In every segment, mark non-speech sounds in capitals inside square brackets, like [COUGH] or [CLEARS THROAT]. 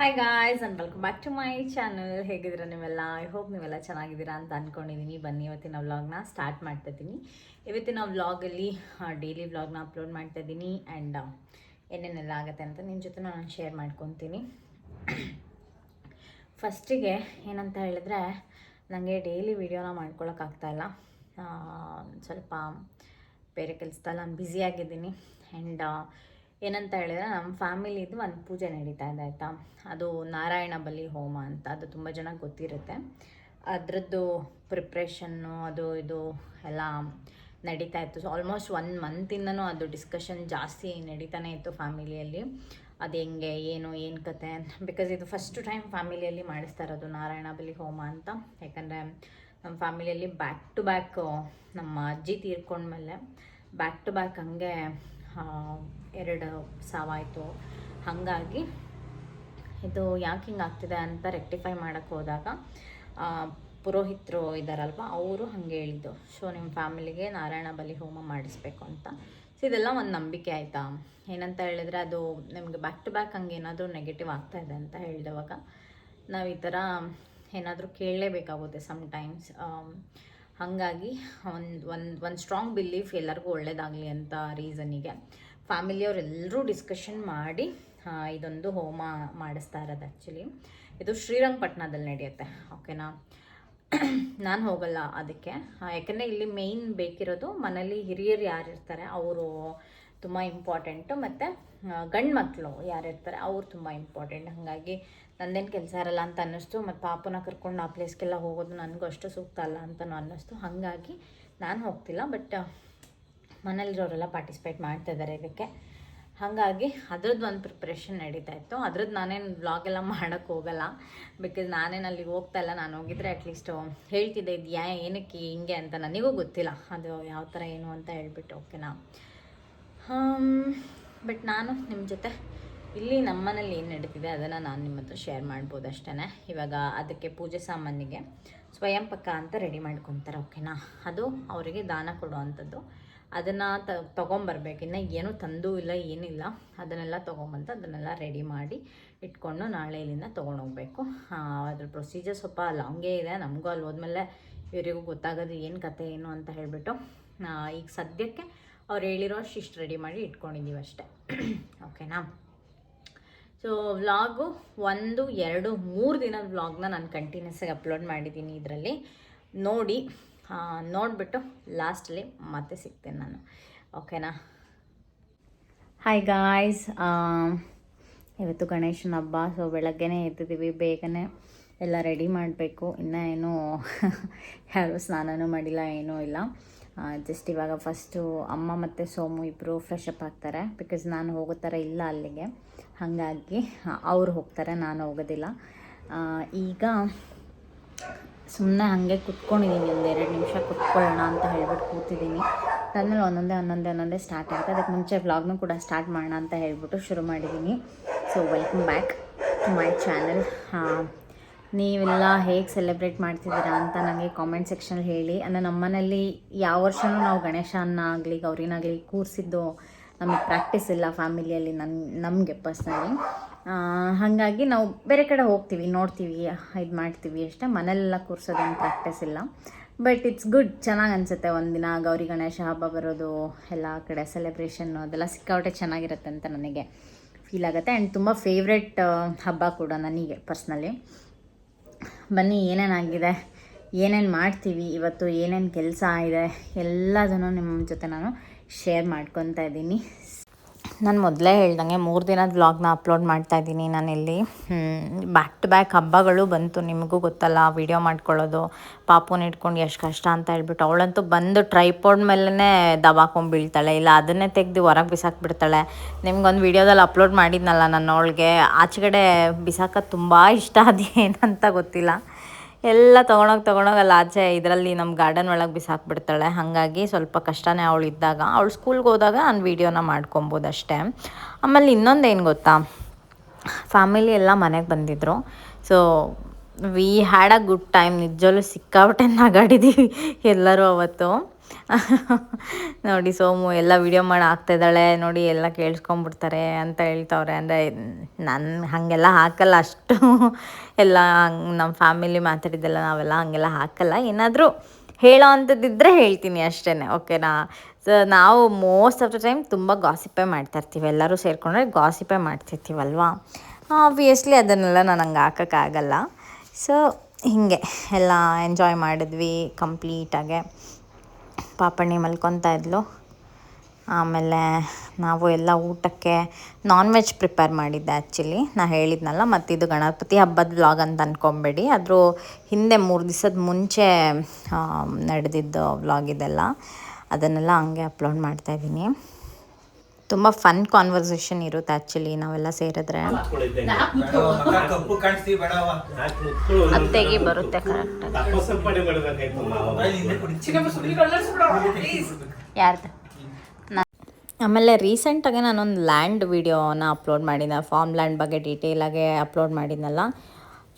Hi guys and welcome back to my channel ಹೇಗಿದ್ದೀರಾ ನೀವೆಲ್ಲ? I hope ನೀವೆಲ್ಲ ಚೆನ್ನಾಗಿದ್ದೀರಾ ಅಂತ ಅಂದ್ಕೊಂಡಿದ್ದೀನಿ ಬನ್ನಿ, ಇವತ್ತಿನ ವ್ಲಾಗ್ನ ಸ್ಟಾರ್ಟ್ ಮಾಡ್ತಾ ಇದ್ದೀನಿ ಇವತ್ತಿನ ವ್ಲಾಗಲ್ಲಿ ಡೈಲಿ ವ್ಲಾಗ್ನ ಅಪ್ಲೋಡ್ ಮಾಡ್ತಾ ಇದ್ದೀನಿ ಆ್ಯಂಡ್ ಏನೇನೆಲ್ಲ ಆಗುತ್ತೆ ಅಂತ ನಿಮ್ಮ ಜೊತೆ ನಾನು ಶೇರ್ ಮಾಡ್ಕೊತೀನಿ. ಫಸ್ಟಿಗೆ ಏನಂತ ಹೇಳಿದ್ರೆ ನನಗೆ ಡೈಲಿ ವೀಡಿಯೋನ ಮಾಡ್ಕೊಳಕ್ಕಾಗ್ತಾಯಿಲ್ಲ ಸ್ವಲ್ಪ ಬೇರೆ ಕೆಲಸದಲ್ಲಿ ನಾನು ಬ್ಯುಸಿಯಾಗಿದ್ದೀನಿ ಆ್ಯಂಡ್ ಏನಂತ ಹೇಳಿದ್ರೆ ನಮ್ಮ ಫ್ಯಾಮಿಲಿದು ಒಂದು ಪೂಜೆ ನಡೀತಾ ಇದೆ ಆಯಿತಾ? ಅದು ನಾರಾಯಣ ಬಲಿ ಹೋಮ ಅಂತ, ಅದು ತುಂಬ ಜನ ಗೊತ್ತಿರುತ್ತೆ. ಅದರದ್ದು ಪ್ರಿಪ್ರೇಷನ್ನು ಅದು ಇದು ಎಲ್ಲ ನಡೀತಾ ಇತ್ತು. ಸೊ ಆಲ್ಮೋಸ್ಟ್ ಒನ್ ಮಂತಿಂದನೂ ಅದು ಡಿಸ್ಕಷನ್ ಜಾಸ್ತಿ ನಡೀತಾನೆ ಇತ್ತು ಫ್ಯಾಮಿಲಿಯಲ್ಲಿ. ಅದು ಹೆಂಗೆ, ಏನು ಏನು ಕತೆ ಬಿಕಾಸ್ ಇದು ಫಸ್ಟ್ ಟೈಮ್ ಫ್ಯಾಮಿಲಿಯಲ್ಲಿ ಮಾಡಿಸ್ತಾ ಇರೋದು ನಾರಾಯಣ ಬಲಿ ಹೋಮ ಅಂತ. ಯಾಕಂದರೆ ನಮ್ಮ ಫ್ಯಾಮಿಲಿಯಲ್ಲಿ ಬ್ಯಾಕ್ ಟು ಬ್ಯಾಕ್ ನಮ್ಮ ಅಜ್ಜಿ ತೀರ್ಕೊಂಡ್ಮೇಲೆ ಬ್ಯಾಕ್ ಟು ಬ್ಯಾಕ್ ಹಂಗೆ ಎರಡು ಸಾವಾಯಿತು. ಹಾಗಾಗಿ ಇದು ಯಾಕೆ ಹಿಂಗೆ ಆಗ್ತಿದೆ ಅಂತ ರೆಕ್ಟಿಫೈ ಮಾಡೋಕ್ಕೆ ಹೋದಾಗ ಪುರೋಹಿತರು ಇದ್ದಾರಲ್ವ ಅವರು ಹಾಗೆ ಹೇಳಿದ್ದು. ಸೊ ನಿಮ್ಮ ಫ್ಯಾಮಿಲಿಗೆ ನಾರಾಯಣ ಬಲಿ ಹೋಮ ಮಾಡಿಸ್ಬೇಕು ಅಂತ. ಸೊ ಇದೆಲ್ಲ ಒಂದು ನಂಬಿಕೆ ಆಯಿತಾ? ಏನಂತ ಹೇಳಿದರೆ ಅದು ನಿಮಗೆ ಬ್ಯಾಕ್ ಟು ಬ್ಯಾಕ್ ಹಂಗೆ ಏನಾದರೂ ನೆಗೆಟಿವ್ ಆಗ್ತಾ ಇದೆ ಅಂತ ಹೇಳಿದವಾಗ, ನಾವು ಈ ಥರ ಏನಾದರೂ ಕೇಳಲೇಬೇಕಾಗುತ್ತೆ ಸಮ್ಟೈಮ್ಸ್ ಹಾಗಾಗಿ ಒಂದು ಒಂದು ಒಂದು ಸ್ಟ್ರಾಂಗ್ ಬಿಲೀಫ್ ಎಲ್ಲರಿಗೂ ಒಳ್ಳೇದಾಗಲಿ ಅಂತ ರೀಸನಿಗೆ ಫ್ಯಾಮಿಲಿಯವರೆಲ್ಲರೂ ಡಿಸ್ಕಷನ್ ಮಾಡಿ ಇದೊಂದು ಹೋಮ ಮಾಡಿಸ್ತಾ ಇರೋದು ಆ್ಯಕ್ಚುಲಿ ಇದು ಶ್ರೀರಂಗಪಟ್ಟಣದಲ್ಲಿ ನಡೆಯುತ್ತೆ ಓಕೆನಾ [CLEARS THROAT] ನಾನು ಹೋಗಲ್ಲ ಅದಕ್ಕೆ. ಯಾಕೆಂದರೆ ಇಲ್ಲಿ ಮೇಯ್ನ್ ಬೇಕಿರೋದು ಮನೇಲಿ ಹಿರಿಯರು ಯಾರು ಇರ್ತಾರೆ, ಅವರು ತುಂಬ ಇಂಪಾರ್ಟೆಂಟು ಮತ್ತು ಗಂಡು ಮಕ್ಕಳು ಯಾರಿರ್ತಾರೆ ಅವ್ರು ತುಂಬ ಇಂಪಾರ್ಟೆಂಟ್ ಹಾಗಾಗಿ ನಂದೇನು ಕೆಲಸ ಇರಲ್ಲ ಅಂತ ಅನ್ನಿಸ್ತು ಮತ್ತು ಪಾಪನ ಕರ್ಕೊಂಡು ಆ ಪ್ಲೇಸ್ಗೆಲ್ಲ ಹೋಗೋದು ನನಗೂ ಅಷ್ಟು ಸೂಕ್ತ ಅಲ್ಲ ಅಂತಲೂ ಅನ್ನಿಸ್ತು. ಹಾಗಾಗಿ ನಾನು ಹೋಗ್ತಿಲ್ಲ ಬಟ್ ಮನೇಲಿರೋರೆಲ್ಲ ಪಾರ್ಟಿಸಿಪೇಟ್ ಮಾಡ್ತಾ ಇದ್ದಾರೆ ಇದಕ್ಕೆ. ಹಾಗಾಗಿ ಅದ್ರದ್ದು ಒಂದು ಪ್ರಿಪ್ರೇಷನ್ ನಡೀತಾ ಇತ್ತು. ಅದ್ರದ್ದು ನಾನೇನು ವ್ಲಾಗ್ ಎಲ್ಲ ಮಾಡೋಕ್ಕೆ ಹೋಗಲ್ಲ ಬಿಕಾಸ್ ನಾನೇನು ಅಲ್ಲಿಗೆ ಹೋಗ್ತಾ ಇಲ್ಲ. ನಾನು ಹೋಗಿದ್ರೆ ಅಟ್ಲೀಸ್ಟು ಹೇಳ್ತಿದ್ದೆ ಇದು ಯಾ ಏನಕ್ಕೆ ಹಿಂಗೆ ಅಂತ ನನಗೂ ಗೊತ್ತಿಲ್ಲ. ಅದು ಯಾವ ಥರ ಏನು ಅಂತ ಹೇಳ್ಬಿಟ್ಟು ಓಕೆನಾ ಬಟ್ ನಾನು ನಿಮ್ಮ ಜೊತೆ ಇಲ್ಲಿ ನಮ್ಮನೇಲಿ ಏನು ನಡೀತಿದೆ, ಅದನ್ನು ನಾನು ನಿಮ್ಮ ಹತ್ರ ಶೇರ್ ಮಾಡ್ಬೋದು ಅಷ್ಟೇ ಇವಾಗ ಅದಕ್ಕೆ ಪೂಜೆ ಸಾಮಾನಿಗೆ ಸ್ವಯಂ ಪಕ್ಕ ಅಂತ ರೆಡಿ ಮಾಡ್ಕೊತಾರೆ ಓಕೆನಾ ಅದು ಅವರಿಗೆ ದಾನ ಕೊಡುವಂಥದ್ದು. ಅದನ್ನು ತ, ತೊಗೊಂಬರ್ಬೇಕು. ಇನ್ನು ಏನೂ ತಂದೂ ಇಲ್ಲ, ಏನಿಲ್ಲ. ಅದನ್ನೆಲ್ಲ ತೊಗೊಂಬಂತ ಅದನ್ನೆಲ್ಲ ರೆಡಿ ಮಾಡಿ ಇಟ್ಕೊಂಡು ನಾಳೆ ಇಲ್ಲಿಂದ ತೊಗೊಂಡೋಗ್ಬೇಕು. ಅದ್ರ ಪ್ರೊಸೀಜರ್ ಸ್ವಲ್ಪ ಲಾಂಗೇ ಇದೆ. ನಮಗೂ ಅಲ್ಲಿ ಹೋದ್ಮೇಲೆ ಇವರಿಗೂ ಗೊತ್ತಾಗೋದು ಏನು ಕತೆ, ಏನು ಅಂತ ಹೇಳಿಬಿಟ್ಟು ಈಗ ಸದ್ಯಕ್ಕೆ ಅವ್ರು ಹೇಳಿರೋ ಇಷ್ಟು ರೆಡಿ ಮಾಡಿ ಇಟ್ಕೊಂಡಿದ್ದೀವಿ ಅಷ್ಟೇ. [CLEARS THROAT] ಓಕೆನಾ ಸೊ ವ್ಲಾಗು ಒಂದು, ಎರಡು, ಮೂರು ದಿನದ ವ್ಲಾಗ್ನ ನಾನು ಕಂಟಿನ್ಯೂಸ್ ಆಗಿ ಅಪ್ಲೋಡ್ ಮಾಡಿದ್ದೀನಿ ಇದರಲ್ಲಿ. ನೋಡಿ ನೋಡಿಬಿಟ್ಟು ಲಾಸ್ಟಲ್ಲಿ ಮತ್ತೆ ಸಿಗ್ತೇನೆ ನಾನು. ಓಕೆನಾ ಹಾಯ್ ಗಾಯ್ಸ್ ಇವತ್ತು ಗಣೇಶನ ಹಬ್ಬ ಸೊ ಬೆಳಗ್ಗೆನೇ ಎದ್ದಿದ್ದೀವಿ, ಬೇಗನೆ ಎಲ್ಲ ರೆಡಿ ಮಾಡಬೇಕು. ಇನ್ನೂ ಏನೂ [LAUGHS] ಯಾರು ಸ್ನಾನನೂ ಮಾಡಿಲ್ಲ, ಏನೂ ಇಲ್ಲ. ಜಸ್ಟ್ ಇವಾಗ ಫಸ್ಟು ಅಮ್ಮ ಮತ್ತು ಸೋಮು ಇಬ್ಬರು ಫ್ರೆಶ್ ಅಪ್ ಆಗ್ತಾರೆ ಬಿಕಾಸ್ ನಾನು ಹೋಗೋ ಥರ ಇಲ್ಲ ಅಲ್ಲಿಗೆ. ಹಾಗಾಗಿ ಅವ್ರು ಹೋಗ್ತಾರೆ, ನಾನು ಹೋಗೋದಿಲ್ಲ. ಈಗ ಸುಮ್ಮನೆ ಹಾಗೆ ಕುತ್ಕೊಂಡಿದ್ದೀನಿ ಒಂದು ಎರಡು ನಿಮಿಷ ಕುತ್ಕೊಳ್ಳೋಣ ಅಂತ ಹೇಳ್ಬಿಟ್ಟು ಕೂತಿದ್ದೀನಿ ಅದಾದ್ಮೇಲೆ ಒಂದೊಂದೇ ಒಂದೊಂದೇ ಒಂದೊಂದೇ ಸ್ಟಾರ್ಟ್ ಆಗುತ್ತೆ ಅದಕ್ಕೆ ಮುಂಚೆ ವ್ಲಾಗ್ನೂ ಕೂಡ ಸ್ಟಾರ್ಟ್ ಮಾಡೋಣ ಅಂತ ಹೇಳ್ಬಿಟ್ಟು ಶುರು ಮಾಡಿದ್ದೀನಿ so welcome back to my channel ನೀವೆಲ್ಲ ಹೇಗೆ ಸೆಲೆಬ್ರೇಟ್ ಮಾಡ್ತಿದ್ದೀರಾ ಅಂತ ನನಗೆ ಕಾಮೆಂಟ್ ಸೆಕ್ಷನಲ್ಲಿ ಹೇಳಿ. ಅಂದರೆ ನಮ್ಮನೇಲಿ ಯಾವ ವರ್ಷವೂ ನಾವು ಗಣೇಶನ ಆಗಲಿ ಗೌರಿನಾಗಲಿ ಕೂರಿಸಿದ್ದು ನಮಗೆ ಪ್ರಾಕ್ಟೀಸ್ ಇಲ್ಲ ಫ್ಯಾಮಿಲಿಯಲ್ಲಿ ನನ್ನ ನಮಗೆ ಪರ್ಸ್ನಲಿ ಹಾಗಾಗಿ ನಾವು ಬೇರೆ ಕಡೆ ಹೋಗ್ತೀವಿ, ನೋಡ್ತೀವಿ, ಇದು ಮಾಡ್ತೀವಿ ಅಷ್ಟೇ. ಮನೆಯಲ್ಲೆಲ್ಲ ಕೂರಿಸೋದೇನು ಪ್ರಾಕ್ಟೀಸ್ ಇಲ್ಲ. ಬಟ್ ಇಟ್ಸ್ ಗುಡ್ ಚೆನ್ನಾಗಿ ಅನಿಸುತ್ತೆ ಒಂದಿನ ಗೌರಿ ಗಣೇಶ ಹಬ್ಬ ಬರೋದು, ಎಲ್ಲ ಕಡೆ ಸೆಲೆಬ್ರೇಷನ್ನು ಅದೆಲ್ಲ ಸಿಕ್ಕಾಪಟ್ಟೆ ಚೆನ್ನಾಗಿರುತ್ತೆ ಅಂತ ನನಗೆ ಫೀಲ್ ಆಗುತ್ತೆ. ಆ್ಯಂಡ್ ತುಂಬ ಫೇವ್ರೆಟ್ ಹಬ್ಬ ಕೂಡ ನನಗೆ ಪರ್ಸ್ನಲಿ ಬನ್ನಿ, ಏನೇನಾಗಿದೆ? ಏನೇನು ಮಾಡ್ತೀವಿ? ಇವತ್ತು ಏನೇನು ಕೆಲಸ ಇದೆ? ಎಲ್ಲದನ್ನು ನಿಮ್ಮ ಜೊತೆ ನಾನು ಶೇರ್ ಮಾಡ್ಕೊತಾ ಇದ್ದೀನಿ ನಾನು ಮೊದಲೇ ಹೇಳ್ದಂಗೆ ಮೂರು ದಿನದ ವ್ಲಾಗ್ನ ಅಪ್ಲೋಡ್ ಮಾಡ್ತಾ ಇದ್ದೀನಿ ನಾನಿಲ್ಲಿ. ಬ್ಯಾಕ್ ಟು ಬ್ಯಾಕ್ ಹಬ್ಬಗಳು ಬಂತು. ನಿಮಗೂ ಗೊತ್ತಲ್ಲ ವಿಡಿಯೋ ಮಾಡ್ಕೊಳ್ಳೋದು, ಪಾಪುನ ಇಟ್ಕೊಂಡು ಎಷ್ಟು ಕಷ್ಟ ಅಂತ ಹೇಳ್ಬಿಟ್ಟು ಅವಳಂತೂ ಬಂದು ಟ್ರೈಪೋಡ್ ಮೇಲೇ ದಬಾಕೊಂಡು ಬೀಳ್ತಾಳೆ. ಇಲ್ಲ, ಅದನ್ನೇ ತೆಗೆದು ಹೊರಗೆ ಬಿಸಾಕ್ಬಿಡ್ತಾಳೆ ನಿಮ್ಗೊಂದು ವೀಡಿಯೋದಲ್ಲಿ ಅಪ್ಲೋಡ್ ಮಾಡಿದ್ನಲ್ಲ ನಾನು ಅವಳಿಗೆ ಆಚೆಗಡೆ ಬಿಸಾಕೋದು ತುಂಬ ಇಷ್ಟ ಅದೇನಂತ ಗೊತ್ತಿಲ್ಲ. ಎಲ್ಲ ತೊಗೊಂಡೋಗಿ ತೊಗೊಂಡೋಗಿ ಅಲ್ಲಿ ಆಚೆ ಇದರಲ್ಲಿ ನಮ್ಮ ಗಾರ್ಡನ್ ಒಳಗೆ ಬಿಸಾಕ್ಬಿಡ್ತಾಳೆ. ಹಾಗಾಗಿ ಸ್ವಲ್ಪ ಕಷ್ಟನೇ ಅವಳು ಇದ್ದಾಗ ಅವಳು ಸ್ಕೂಲ್ಗೆ ಹೋದಾಗ ನಾನು ವೀಡಿಯೋನ ಮಾಡ್ಕೊಬೋದು ಅಷ್ಟೇ. ಆಮೇಲೆ ಇನ್ನೊಂದು ಏನು ಗೊತ್ತಾ? ಫ್ಯಾಮಿಲಿ ಎಲ್ಲ ಮನೆಗೆ ಬಂದಿದ್ದರು so we had a good time ನಿಜವಲ್ಲೂ ಸಿಕ್ಕಾಪಟ್ಟೆ ನಗಾಡಿದ್ದೀವಿ ಎಲ್ಲರೂ ಅವತ್ತು. [LAUGHS] ನೋಡಿ ಸೋಮು ಎಲ್ಲ ವಿಡಿಯೋ ಮಾಡಿ ಹಾಕ್ತಿದ್ದಾಳೆ ನೋಡಿ ಎಲ್ಲ ಕೇಳಿಸ್ಕೊಂಬಿಡ್ತಾರೆ ಅಂತ ಹೇಳ್ತವ್ರೆ. ಅಂದರೆ ನನ್ನ ಹಾಗೆಲ್ಲ ಹಾಕಲ್ಲ ಅಷ್ಟು. [LAUGHS] ಎಲ್ಲ ನಮ್ಮ ಫ್ಯಾಮಿಲಿ ಮಾತಾಡಿದ್ದೆಲ್ಲ ನಾವೆಲ್ಲ ಹಾಗೆಲ್ಲ ಹಾಕಲ್ಲ. ಏನಾದರೂ ಹೇಳೋ ಅಂಥದ್ದಿದ್ದರೆ ಹೇಳ್ತೀನಿ ಅಷ್ಟೇ ಓಕೆನಾ ಸೊ ನಾವು ಮೋಸ್ಟ್ ಆಫ್ ದ ಟೈಮ್ ತುಂಬ ಗಾಸಿಪೇ ಮಾಡ್ತಾ ಇರ್ತೀವಿ. ಎಲ್ಲರೂ ಸೇರಿಕೊಂಡ್ರೆ ಗಾಸಿಪೇ ಮಾಡ್ತಿರ್ತೀವಲ್ವಾ ಆಬ್ವಿಯಸ್ಲಿ ಅದನ್ನೆಲ್ಲ ನಾನು ಹಂಗೆ ಹಾಕೋಕ್ಕಾಗಲ್ಲ. ಸೊ ಹೀಗೆ ಎಲ್ಲ ಎಂಜಾಯ್ ಮಾಡಿದ್ವಿ ಕಂಪ್ಲೀಟಾಗೆ ಪಾಪಣ್ಣಿ ಮಲ್ಕೊತಾ ಇದ್ಲು. ಆಮೇಲೆ ನಾವು ಎಲ್ಲ ಊಟಕ್ಕೆ ನಾನ್ ವೆಜ್ ಪ್ರಿಪೇರ್ ಮಾಡಿದ್ದೆ ಆ್ಯಕ್ಚುಲಿ ನಾ ಹೇಳಿದ್ನಲ್ಲ, ಮತ್ತು ಇದು ಗಣಪತಿ ಹಬ್ಬದ ವ್ಲಾಗ್ ಅಂತ ಅಂದ್ಕೊಬೇಡಿ ಅದ್ರ ಹಿಂದೆ ಮೂರು ದಿವಸದ ಮುಂಚೆ ನಡೆದಿದ್ದು ವ್ಲಾಗ್ ಇದೆಲ್ಲ. ಅದನ್ನೆಲ್ಲ ಹಂಗೆ ಅಪ್ಲೋಡ್ ಮಾಡ್ತಾಯಿದ್ದೀನಿ ತುಂಬ ಫನ್ ಕಾನ್ವರ್ಸೇಷನ್ ಇರುತ್ತೆ ಆ್ಯಕ್ಚುಲಿ ನಾವೆಲ್ಲ ಸೇರಿದ್ರೆ. ಅತ್ತೆಗೆ ಬರುತ್ತೆ ಕರೆಕ್ಟ್ ಯಾರ್ದು? ಆಮೇಲೆ ರೀಸೆಂಟಾಗಿ ನಾನೊಂದು ಲ್ಯಾಂಡ್ ವಿಡಿಯೋನ ಅಪ್ಲೋಡ್ ಮಾಡಿದ್ದೆ ಫಾರ್ಮ್ ಲ್ಯಾಂಡ್ ಬಗ್ಗೆ ಡೀಟೇಲಾಗೆ ಅಪ್ಲೋಡ್ ಮಾಡಿದ್ನಲ್ಲ.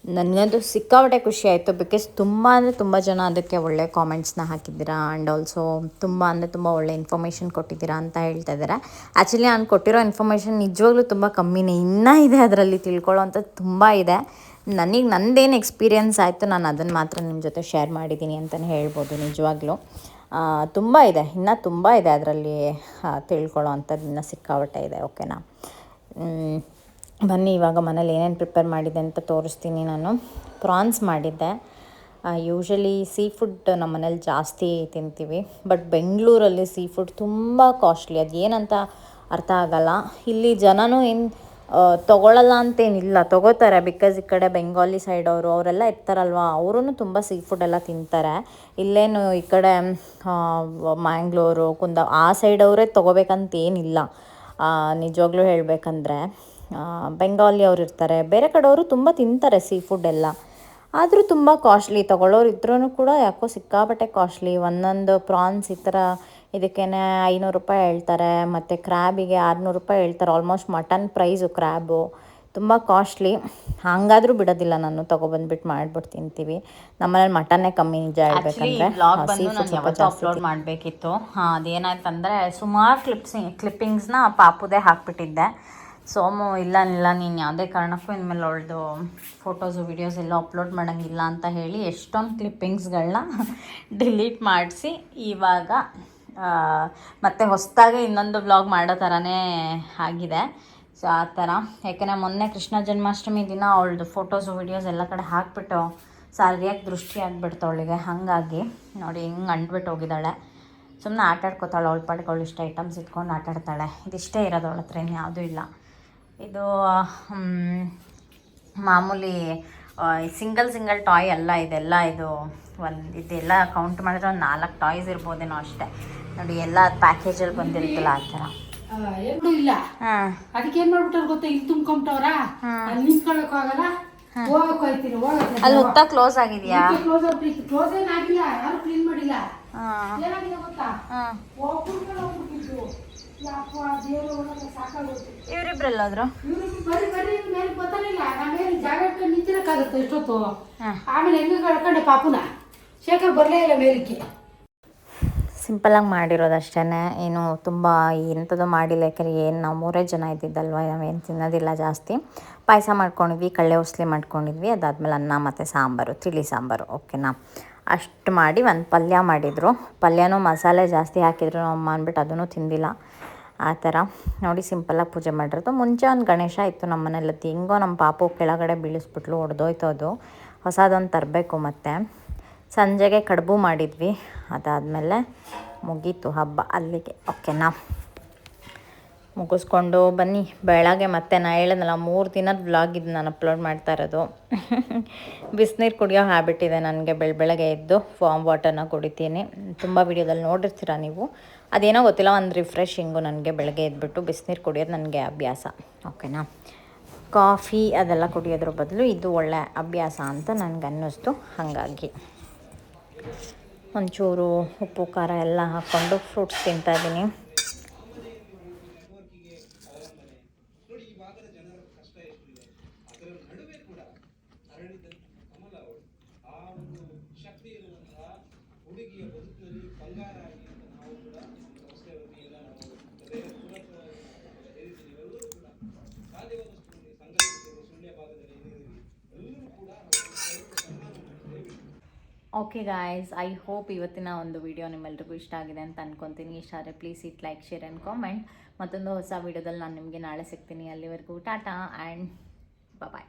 ನನಗಂತೂ ಸಿಕ್ಕಾಪಟ್ಟೆ ಖುಷಿ ಆಯಿತು ಬಿಕಾಸ್ ತುಂಬ ಅಂದರೆ ತುಂಬ ಜನ ಅದಕ್ಕೆ ಒಳ್ಳೆ ಕಾಮೆಂಟ್ಸ್ನ ಹಾಕಿದ್ದೀರಾ ಆ್ಯಂಡ್ ಆಲ್ಸೋ ತುಂಬ ಅಂದರೆ ತುಂಬ ಒಳ್ಳೆ ಇನ್ಫಾರ್ಮೇಷನ್ ಕೊಟ್ಟಿದ್ದೀರಾ ಅಂತ ಹೇಳ್ತಾ ಇದ್ದಾರೆ. ಆ್ಯಕ್ಚುಲಿ ನಾನು ಕೊಟ್ಟಿರೋ ಇನ್ಫಾರ್ಮೇಷನ್ ನಿಜವಾಗ್ಲೂ ತುಂಬ ಕಮ್ಮಿನೇ, ಇನ್ನೂ ಇದೆ ಅದರಲ್ಲಿ ತಿಳ್ಕೊಳ್ಳೋ ಅಂಥದ್ದು ತುಂಬ ಇದೆ. ನನಗೆ ನಂದೇನು ಎಕ್ಸ್ಪೀರಿಯೆನ್ಸ್ ಆಯಿತು ನಾನು ಅದನ್ನು ಮಾತ್ರ ನಿಮ್ಮ ಜೊತೆ ಶೇರ್ ಮಾಡಿದ್ದೀನಿ ಅಂತಲೇ ಹೇಳ್ಬೋದು ನಿಜವಾಗ್ಲೂ. ತುಂಬ ಇದೆ, ಇನ್ನೂ ತುಂಬ ಇದೆ ಅದರಲ್ಲಿ ತಿಳ್ಕೊಳ್ಳೋ ಅಂಥದ್ದು ಇನ್ನೂ ಸಿಕ್ಕಾಪಟ್ಟೆ ಇದೆ ಓಕೆನಾ ಬನ್ನಿ, ಇವಾಗ ಮನೇಲಿ ಏನೇನು ಪ್ರಿಪೇರ್ ಮಾಡಿದೆ ಅಂತ ತೋರಿಸ್ತೀನಿ ನಾನು. ಪ್ರಾನ್ಸ್ ಮಾಡಿದ್ದೆ. ಯೂಶಲಿ ಸೀ ಫುಡ್ ನಮ್ಮ ಮನೇಲಿ ಜಾಸ್ತಿ ತಿಂತೀವಿ. ಬಟ್ ಬೆಂಗಳೂರಲ್ಲಿ ಸೀ ಫುಡ್ ತುಂಬ ಕಾಸ್ಟ್ಲಿ ಅದು ಏನಂತ ಅರ್ಥ ಆಗಲ್ಲ. ಇಲ್ಲಿ ಜನನೂ ಏನು ತೊಗೊಳ್ಳಲ್ಲ ಅಂತೇನಿಲ್ಲ. ತೊಗೋತಾರೆ. ಬಿಕಾಸ್ ಈ ಕಡೆ ಬೆಂಗಾಲಿ ಸೈಡ್ ಅವರು, ಅವರೆಲ್ಲ ಇರ್ತಾರಲ್ವ ಅವರೂ ತುಂಬ ಸೀ ಫುಡ್ ಎಲ್ಲ ತಿಂತಾರೆ. ಇಲ್ಲೇನು ಈ ಕಡೆ ಮ್ಯಾಂಗ್ಳೂರು ಕುಂದ, ಆ ಸೈಡ್ ಅವರೇ ತೊಗೋಬೇಕಂತ ನಿಜವಾಗ್ಲೂ ಹೇಳಬೇಕಂದ್ರೆ. ಬೆಂಗಾಲಿ ಅವ್ರು ಇರ್ತಾರೆ. ಬೇರೆ ಕಡೆಯವರು ತುಂಬ ತಿಂತಾರೆ ಸೀ ಫುಡ್ ಎಲ್ಲ. ಆದರೂ ತುಂಬ ಕಾಸ್ಟ್ಲಿ ತೊಗೊಳ್ಳೋರು ಇದ್ರೂ ಕೂಡ ಯಾಕೋ ಸಿಕ್ಕಾಪಟ್ಟೆ ಕಾಸ್ಟ್ಲಿ ಒಂದೊಂದು ಪ್ರಾನ್ಸ್ ಈ ಥರ ಇದಕ್ಕೇ ಐನೂರು ರೂಪಾಯಿ ಹೇಳ್ತಾರೆ. ಮತ್ತು ಕ್ರ್ಯಾಬಿಗೆ ಆರುನೂರು ರೂಪಾಯಿ ಹೇಳ್ತಾರೆ. ಆಲ್ಮೋಸ್ಟ್ ಮಟನ್ ಪ್ರೈಸು ಕ್ರ್ಯಾಬು ತುಂಬ ಕಾಸ್ಟ್ಲಿ ಹಂಗಾದ್ರೂ ಬಿಡೋದಿಲ್ಲ ನಾನು. ತೊಗೊಬಂದ್ಬಿಟ್ಟು ಮಾಡ್ಬಿಟ್ಟು ತಿಂತೀವಿ. ನಮ್ಮನೇಲಿ ಮಟನ್ನೇ ಕಮ್ಮಿ ನಿಜ ಹೇಳ್ಬೇಕಂದ್ರೆ. ಅಪ್ಲೋಡ್ ಮಾಡಬೇಕಿತ್ತು. ಅದೇನಾಯ್ತಂದರೆ ಸುಮಾರು ಕ್ಲಿಪ್ಸ್ ಕ್ಲಿಪ್ಪಿಂಗ್ಸ್ನ ಪಾಪುದೇ ಹಾಕ್ಬಿಟ್ಟಿದ್ದೆ. ಸೋಮು, ಇಲ್ಲ ಇಲ್ಲ, ನೀನು ಯಾವುದೇ ಕಾರಣಕ್ಕೂ ಇನ್ಮೇಲೆ ಅವಳದು ಫೋಟೋಸು ವೀಡಿಯೋಸ್ ಎಲ್ಲ ಅಪ್ಲೋಡ್ ಮಾಡೋಂಗಿಲ್ಲ ಅಂತ ಹೇಳಿ ಎಷ್ಟೊಂದು ಕ್ಲಿಪ್ಪಿಂಗ್ಸ್ಗಳನ್ನ ಡಿಲೀಟ್ [LAUGHS] ಮಾಡಿಸಿ ಇವಾಗ ಮತ್ತೆ ಹೊಸದಾಗಿ ಇನ್ನೊಂದು ವ್ಲಾಗ್ ಮಾಡೋ ಥರನೇ ಆಗಿದೆ. ಸೊ ಆ ಥರ ಯಾಕೆಂದರೆ ಮೊನ್ನೆ ಕೃಷ್ಣ ಜನ್ಮಾಷ್ಟಮಿ ದಿನ ಅವಳದು ಫೋಟೋಸು ವೀಡಿಯೋಸ್ ಎಲ್ಲ ಕಡೆ ಹಾಕ್ಬಿಟ್ಟು ಸಾರಿಯಾಗಿ ದೃಷ್ಟಿ ಆಗಿಬಿಡ್ತು ಅವಳಿಗೆ. ಹಾಗಾಗಿ ನೋಡಿ ಹಿಂಗೆ ಅಂಟ್ಬಿಟ್ಟು ಹೋಗಿದ್ದಾಳೆ. ಸುಮ್ಮನೆ ಆಟಾಡ್ಕೋತಾಳೆ, ಅವಳು ಅವಳು ಇಷ್ಟ ಐಟಮ್ಸ್ ಇಟ್ಕೊಂಡು ಆಟಾಡ್ತಾಳೆ. ಇದಿಷ್ಟೇ ಇರೋದು ಅವಳ ಹತ್ರ ಇನ್ಯಾವುದೂ ಇಲ್ಲ. ಇದು ಮಾಮೂಲಿ ಸಿಂಗಲ್ ಸಿಂಗಲ್ ಟಾಯ್ ಅಲ್ಲ ಇದೆಲ್ಲ ಇದು ಒಂದು ಇದೆಲ್ಲ ಕೌಂಟ್ ಮಾಡಿದ್ರೆ ಒಂದು ನಾಲ್ಕು ಟಾಯ್ಸ್ ಇರ್ಬೋದೇನೋ ಅಷ್ಟೇ. ನೋಡಿ ಎಲ್ಲ ಪ್ಯಾಕೇಜಲ್ಲಿ ಬಂದಿರುತ್ತಲ್ಲ ಆ ಥರ. ಇಲ್ಲ. ಅದಕ್ಕೆ ಏನ್ ಮಾಡ್ಬಿಟ್ಟಾರ ಗೊತ್ತಾ? ಇಲ್ಲಿ ತುಂಬ್ಕೊಂಬಿಟ್ಟವ್ರ? ಅಲ್ಲಿ ನಿಂತ್ಕೊಳಕ್ ಆಗಲ್ಲ? ಹೋಗಕ್ ಹೋಯ್ತೀನಿ ಅಲ್ಲಿ ಹುತ್ತ ಕ್ಲೋಸ್ ಆಗಿದೆಯಾ? ಕ್ಲೋಸ್ ಕ್ಲೋಸ್ ಏನಾಗಿಲ್ಲ ಯಾರು ಕ್ಲೀನ್ ಮಾಡಿಲ್ಲ. ಏನಾಗಿದೆ ಗೊತ್ತಾ ಹಾಂ ಹೋಗ್ಬಿಟ್ಟು ಹೋಗ್ಬಿಟ್ಟಿದ್ದು ಯಪ್ಪ ದೇವ್ರು ಒಳಗೆ ಸಾಕಾಗೋಯ್ತು ಇವರಿಬ್ರೆಲ್ಲ ಹೋದ್ರು ಇವ್ರಿಗೆ ಬರೀ ಬರೀ ಮೇಲೆ ಗೊತ್ತಾಗಿಲ್ಲ ನಾವೇನು ಜಾಗ ಜಾಗಕ್ಕೆ ನಿಂತಿರಕ್ಕಾಗುತ್ತೆ ಎಷ್ಟೊತ್ತು ಹಾಂ. ಆಮೇಲೆ ಹೆಂಗೆ ಕಳ್ಕೊಂಡೆ ಪಾಪುನ? ಶೇಖರ್ ಬರಲೇ ಇಲ್ಲ ಮೇಲಕ್ಕೆ. ಸಿಂಪಲಾಗಿ ಮಾಡಿರೋದು ಅಷ್ಟೇ ಏನು ತುಂಬ ಎಂಥದ್ದು ಮಾಡಿಲ್ಲ. ಯಾಕಂದ್ರೆ ಏನು ನಾವು ಮೂರೇ ಜನ ಇದ್ದಿದ್ದಲ್ವ? ನಾವೇನು ತಿನ್ನೋದಿಲ್ಲ ಜಾಸ್ತಿ. ಪಾಯಸ ಮಾಡ್ಕೊಂಡಿದ್ವಿ ಕಳ್ಳೆ ಉಸ್ಲಿ ಮಾಡ್ಕೊಂಡಿದ್ವಿ. ಅದಾದಮೇಲೆ ಅನ್ನ ಮತ್ತು ಸಾಂಬಾರು ತಿಳಿ ಸಾಂಬಾರು. ಓಕೆನಾ? ಅಷ್ಟು ಮಾಡಿ ಒಂದು ಪಲ್ಯ ಮಾಡಿದರು. ಪಲ್ಯನೂ ಮಸಾಲೆ ಜಾಸ್ತಿ ಹಾಕಿದ್ರು. ನಮ್ಮ ಅಮ್ಮ ಅಂದ್ಬಿಟ್ಟು ಅದನ್ನು ತಿಂದಿಲ್ಲ. ಆ ಥರ ನೋಡಿ ಸಿಂಪಲ್ಲಾಗಿ ಪೂಜೆ ಮಾಡಿರೋದು. ಮುಂಚೆ ಒಂದು ಗಣೇಶ ಇತ್ತು ನಮ್ಮ ಮನೇಲಿ ಅದು ಹೆಂಗೋ ನಮ್ಮ ಪಾಪು ಕೆಳಗಡೆ ಬೀಳಿಸ್ಬಿಟ್ಲು ಹೊಡೆದೋಯ್ತು ಅದು. ಹೊಸದೊಂದು ತರಬೇಕು ಮತ್ತು. ಸಂಜೆಗೆ ಕಡುಬು ಮಾಡಿದ್ವಿ, ಅದಾದಮೇಲೆ ಮುಗೀತು ಹಬ್ಬ ಅಲ್ಲಿಗೆ. ಓಕೆನಾ? ಮುಗಿಸ್ಕೊಂಡು ಬನ್ನಿ. ಬೆಳಗ್ಗೆ ಮತ್ತೆ ನಾ ಹೇಳಿದ್ನಲ್ಲ, ಮೂರು ದಿನದ ವ್ಲಾಗ್ ಇದು ನಾನು ಅಪ್ಲೋಡ್ ಮಾಡ್ತಾ ಇರೋದು. [LAUGHS] ಬಿಸಿನೀರು ಕುಡಿಯೋ ಹ್ಯಾಬಿಟ್ ಇದೆ ನನಗೆ ಬೆಳ, ಬೆಳಗ್ಗೆ ಎದ್ದು ಫಾರ್ಮ್ ವಾಟರ್ನ ಕುಡಿತೀನಿ. ತುಂಬ ವೀಡಿಯೋದಲ್ಲಿ ನೋಡಿರ್ತೀರ ನೀವು? ಅದೇನೋ ಗೊತ್ತಿಲ್ಲ, ಒಂದು ರಿಫ್ರೆಶಿಂಗು ನನಗೆ ಬೆಳಗ್ಗೆ ಎದ್ಬಿಟ್ಟು ಬಿಸಿನೀರು ಕುಡಿಯೋದು ನನಗೆ ಅಭ್ಯಾಸ. ಓಕೆನಾ ಕಾಫಿ ಅದೆಲ್ಲ ಕುಡಿಯೋದ್ರ ಬದಲು ಇದು ಒಳ್ಳೆ ಅಭ್ಯಾಸ ಅಂತ ನನಗೆ ಅನ್ನಿಸ್ತು. ಹಾಗಾಗಿ ಒಂಚೂರು ಉಪ್ಪು, ಖಾರ ಎಲ್ಲ ಹಾಕ್ಕೊಂಡು ಫ್ರೂಟ್ಸ್ ತಿಂತಾಯಿದ್ದೀನಿ ಓಕೆ ಗಾಯ್ಸ್ ಐ ಹೋಪ್ ಇವತ್ತಿನ ಒಂದು ವಿಡಿಯೋ ನಿಮ್ಮೆಲ್ರಿಗೂ ಇಷ್ಟ ಆಗಿದೆ ಅಂತ ಅನ್ಕೊತೀನಿ. ಇಷ್ಟ ಆದರೆ please it like share and comment ಮತ್ತೊಂದು ಹೊಸ ವಿಡಿಯೋದಲ್ಲಿ ನಾನು ನಿಮಗೆ ನಾಳೆ ಸಿಗ್ತೀನಿ. ಅಲ್ಲಿವರೆಗೂ ಟಾಟಾ ಆ್ಯಂಡ್ ಬಾಯ್